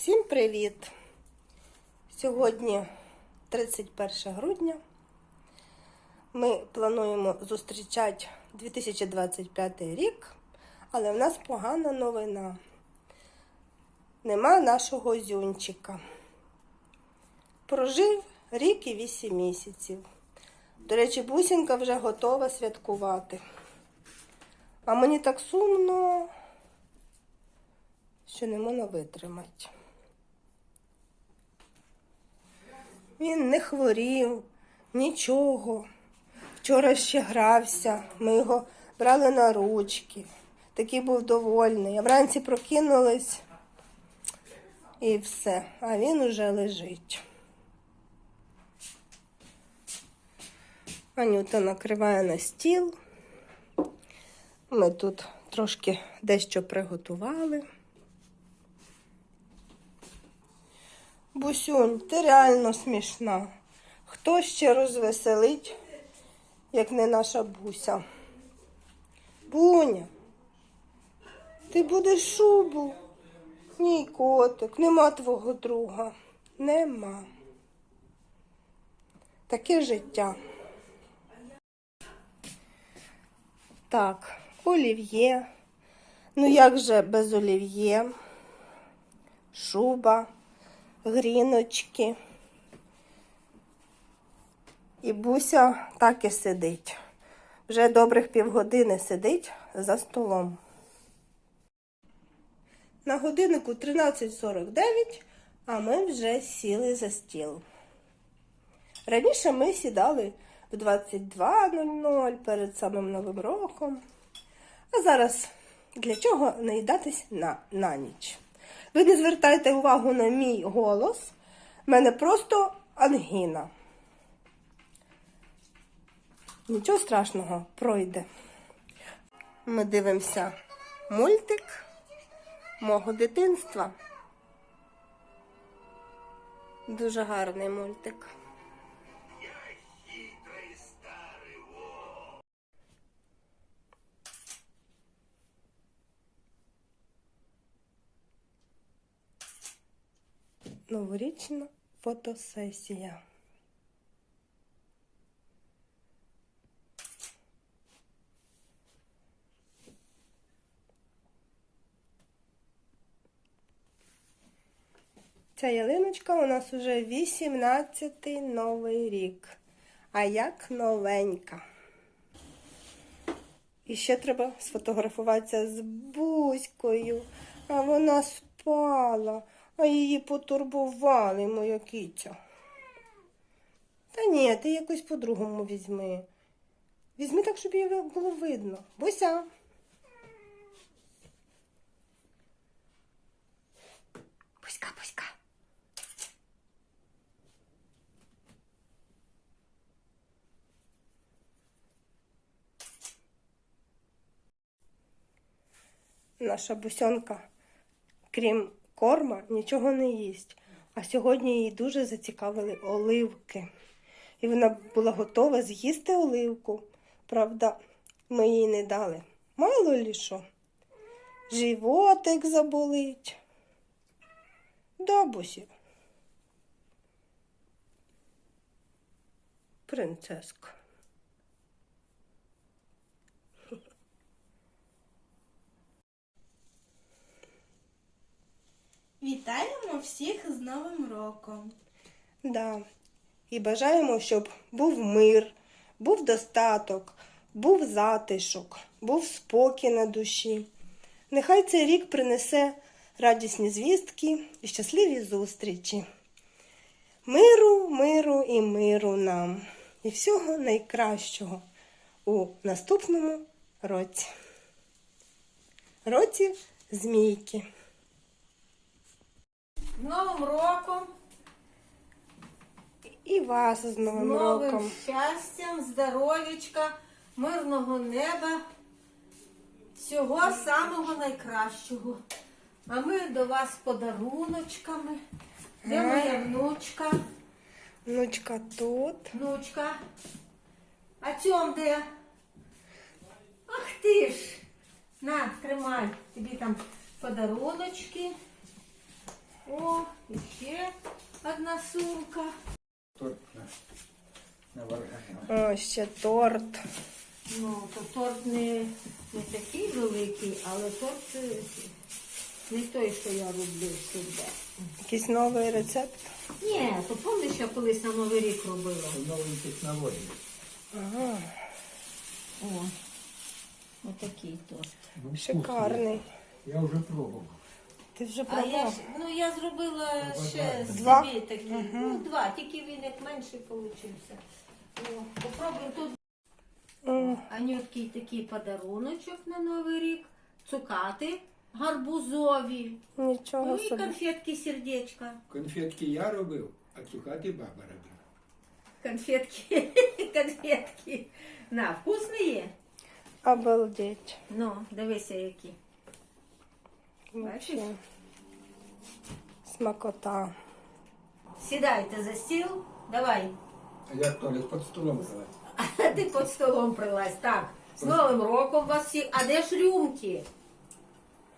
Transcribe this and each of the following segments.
Всім привіт! Сьогодні 31 грудня. Ми плануємо зустрічати 2025 рік, але в нас погана новина. Нема нашого зюнчика. Прожив рік і 8 місяців. До речі, бусінка вже готова святкувати. А мені так сумно, що не можна витримати. Він не хворів, нічого. Вчора ще грався, ми його брали на ручки. Такий був довольний. А вранці прокинулись і все. А він уже лежить. Анюта накриває на стіл. Ми тут трошки дещо приготували. Бусюнь, ти реально смішна. Хто ще розвеселить, як не наша буся? Буня, ти будеш шубу? Ні, котик, нема твого друга. Нема. Таке життя. Так, олів'є. Ну як же без олів'є? Шуба, гріночки. І Буся так і сидить. Вже добрих півгодини сидить за столом. На годиннику 13.49, а ми вже сіли за стіл. Раніше ми сідали в 22.00 перед самим Новим роком. А зараз для чого наїдатись на, на ніч? Ви не звертайте увагу на мій голос. У мене просто ангіна. Нічого страшного пройде. Ми дивимося мультик мого дитинства. Дуже гарний мультик. Новорічна фотосесія. Ця ялиночка у нас уже 18-й новий рік. А як новенька. І ще треба сфотографуватися з Буською. А вона спала, а її потурбували, моя киця. Та ні, ти якось по-другому візьми. Візьми так, щоб її було видно. Буся. Буська, буська. Наша бусьонка, крім корма, нічого не їсть. А сьогодні її дуже зацікавили оливки. І вона була готова з'їсти оливку. Правда, ми їй не дали. Мало лі що. Животик заболить. Да, бусі. Принцеска. Вітаємо всіх з Новим роком! Да. І бажаємо, щоб був мир, був достаток, був затишок, був спокій на душі. Нехай цей рік принесе радісні звістки і щасливі зустрічі. Миру, миру і миру нам. І всього найкращого у наступному році. Році змійки. З Новим роком, І вас з з Новим новим роком. щастям, здоров'ячка, мирного неба, всього самого найкращого. А ми до вас з подаруночками. Де моя внучка? Внучка тут. Внучка. А цьом де? Ах ти ж! На, тримай, тобі там подаруночки. О, ще одна сумка. Торт на, на варганах. О, ще торт. Ну, то торт не, не такий великий, але торт не той, що я роблю завжди. Якийсь новий рецепт. Ні, то пам'ятаєш, я колись на Новий рік робила. Нові технології. Ага, О, отакий торт. Ну, вкусний. шикарний. Я вже пробував. Ти вже А я пробував? ж, ну я зробила ще Два? собі такі. Ну, два, тільки він як менший получився. Ну, попробуємо тут М, Анютки такий подаруночок на Новий рік, цукати гарбузові, ну Нічого і собі. конфетки сердечка. Конфетки я робив, а цукати баба робила. Конфетки, конфетки. На, вкусні є? Обалдеть. Ну, дивися які. Бачиш? Вообще. Смакота. Сідайте за стіл, давай. А я Толік під столом брала. А ти під столом прилазь. Так, з Новим роком вас всіх. А де ж рюмки?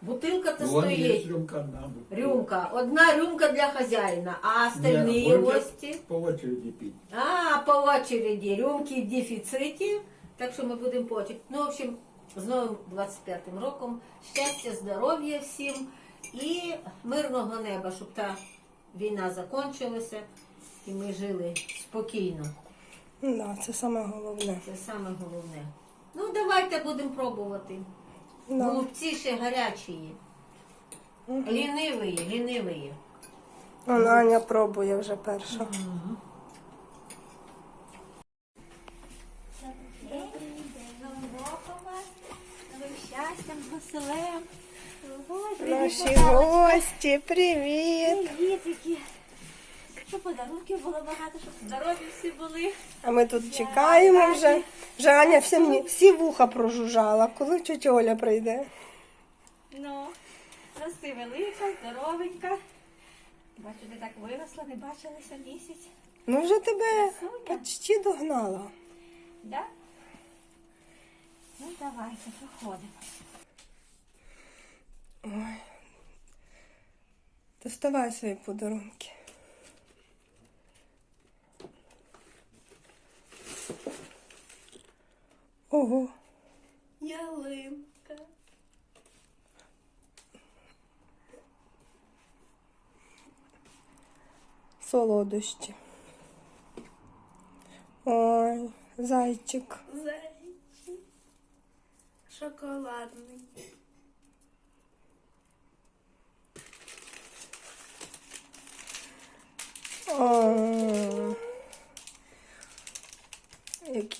Бутилка то Вон є стоїть. рюмка одна. Рюмка. Одна рюмка для хазяїна, а остальні Ні, будете гості. По очереді пити. А, по очереди. Рюмки в дефіциті. Так що ми будемо по очереді. Ну, в общем, з новим 25-м роком. Щастя, здоров'я всім і мирного неба, щоб та війна закінчилася і ми жили спокійно. Да, це саме головне. Це саме головне. Ну, давайте будемо пробувати. Да. Голубці ще гарячі. Ліниві, ліниві. Он Аня пробує вже перша. Новим роком вас, новим веселем. Ой, Наші Наталочка. гості, привіт! Привітики. Щоб подарунків було багато, щоб здорові всі були. А ми тут чекаємо вже. Вже Аня всі, мені- всі вуха прожужжала. Коли тетя Оля прийде? Ну, рости велика, здоровенька. Бачу, ти так виросла, не бачилися місяць. Ну вже тебе Красуня. почти догнала. Да? Ну, давайте, проходимо. Доставай свої подарунки. Ого, Ялинка. солодощі. Ой, зайчик. Зайчик. Шоколадний. О,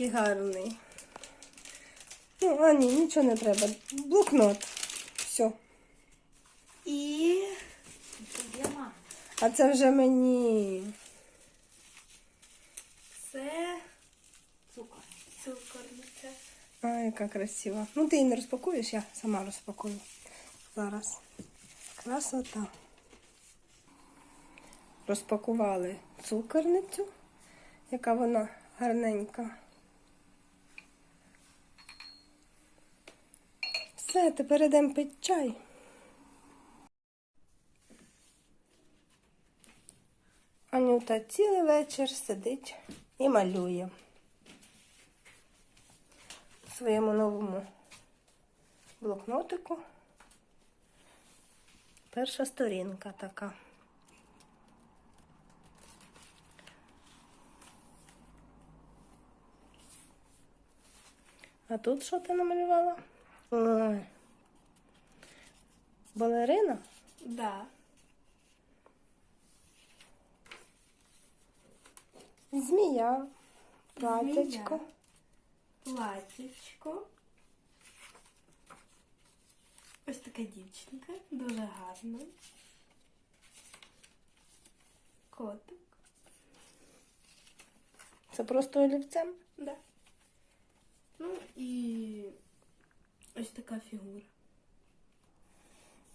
який гарний. Ну, а ні, нічого не треба. Блокнот. Все. І... А це вже мені. Це. Цукорниця. А, яка красива. Ну, ти її не розпакуєш, я сама розпакую. Зараз. Красота. Розпакували цукерницю, яка вона гарненька. Все, тепер йдемо пити чай. Анюта цілий вечір сидить і малює в своєму новому блокнотику. Перша сторінка така. А тут що ти намалювала? Балерина? Да. Змія. Платячко. Платічко. Ось така дівчинка, дуже гарна. Котик. Це просто олівцем. Да. Ну і ось така фігура.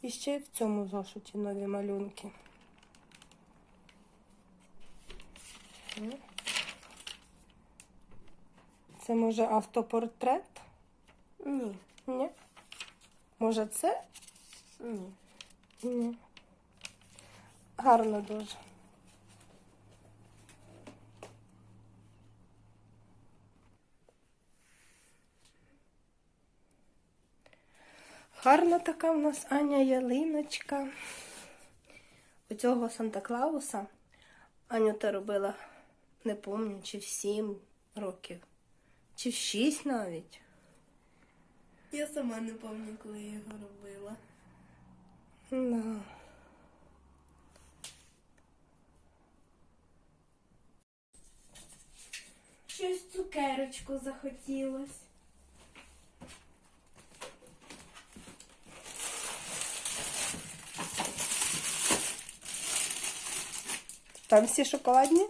І ще в цьому зошиті нові малюнки. Це може автопортрет? Ні. Ні. Може це? Ні. Ні. Гарно дуже. Гарна така в нас Аня ялиночка. У цього Санта Клауса Анюта робила, не пам'ятаю, чи в сім років, чи в шість навіть. Я сама не пам'ятаю, коли я його робила. Да. Щось цукерочку захотілось. Там всі шоколадні?